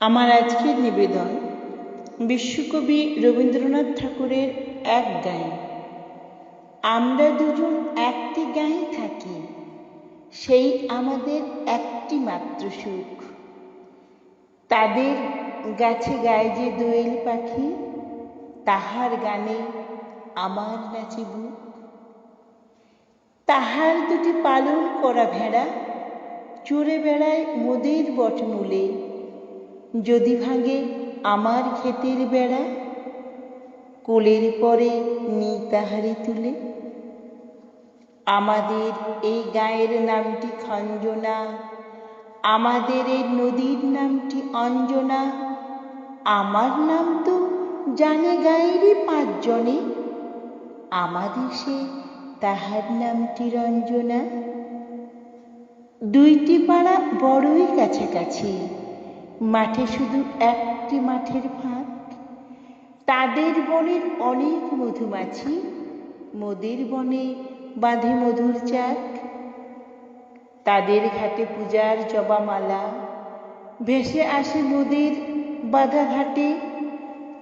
আমার আজকের নিবেদন বিশ্বকবি রবীন্দ্রনাথ ঠাকুরের এক গায়ে আমরা দুজন একটি গায়ে থাকি, সেই আমাদের একটি মাত্র সুখ। তাদের গাছে গায়ে যে দোয়েল পাখি, তাহার গানে আমার নাচে বুক। তাহার দুটি পালন করা ভেড়া, চড়ে বেড়ায় মোদের বটমূলে। যদি ভাঙে আমার ক্ষেতের বেড়া, কোলের পরে নি তাহারি তুলে। আমাদের এই গায়ের নামটি খঞ্জনা, আমাদের এই নদীর নামটি অঞ্জনা। আমার নাম তো জানে গায়েরই পাঁচজনে, আমাদের সে তাহার নামটি রঞ্জনা। দুইটি পাড়া বড়ই কাছাকাছি। মাঠে শুধু একটি মাঠের ফাঁক। তাদের বনের অনেক মধুমাছি, মোদের বনে বাঁধে মধুর চাক। তাদের ঘাটে পূজার জবামালা, ভেসে আসে নদীর বাঁধা ঘাটে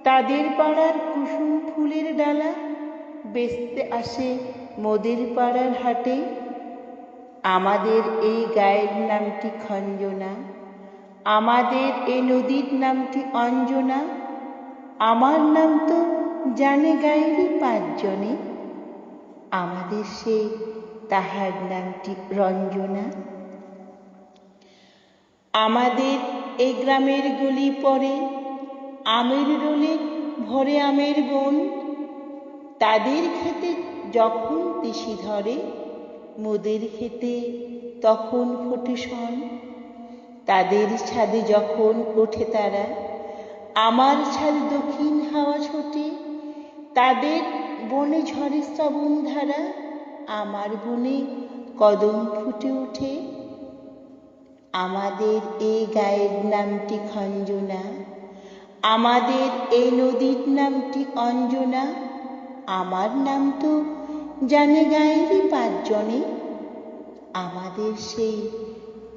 তাদের পাড়ার কুসুম ফুলের ডালা, বেচতে আসে মোদের পাড়ার হাটে। আমাদের এই গায়ের নামটি খঞ্জনা। আমাদের এ নদীর নামটি অঞ্জনা? আমার নাম তো জানে গায়েরই পাঁচজনে। আমাদের সে তাহার নামটি রঞ্জনা। আমাদের এই গ্রামের গলি পরে আমের রোলে ভরে আমের বন। তাদের খেতে যখন তিসি ধরে, মোদের খেতে তখন ফোটে শন। তাদের ছাদে যখন ওঠে তারা, আমার ছাদে দক্ষিণ হাওয়া ছোটে, তাদের বনে ঝরে শ্রাবণ ধারা, আমার বনে কদম ফুটে ওঠে। আমাদের এই গায়ের নামটি খঞ্জনা, আমাদের এই নদীর নামটি অঞ্জনা, আমার নাম তো জানে গায়েরই পাঁচজনে, আমাদের সেই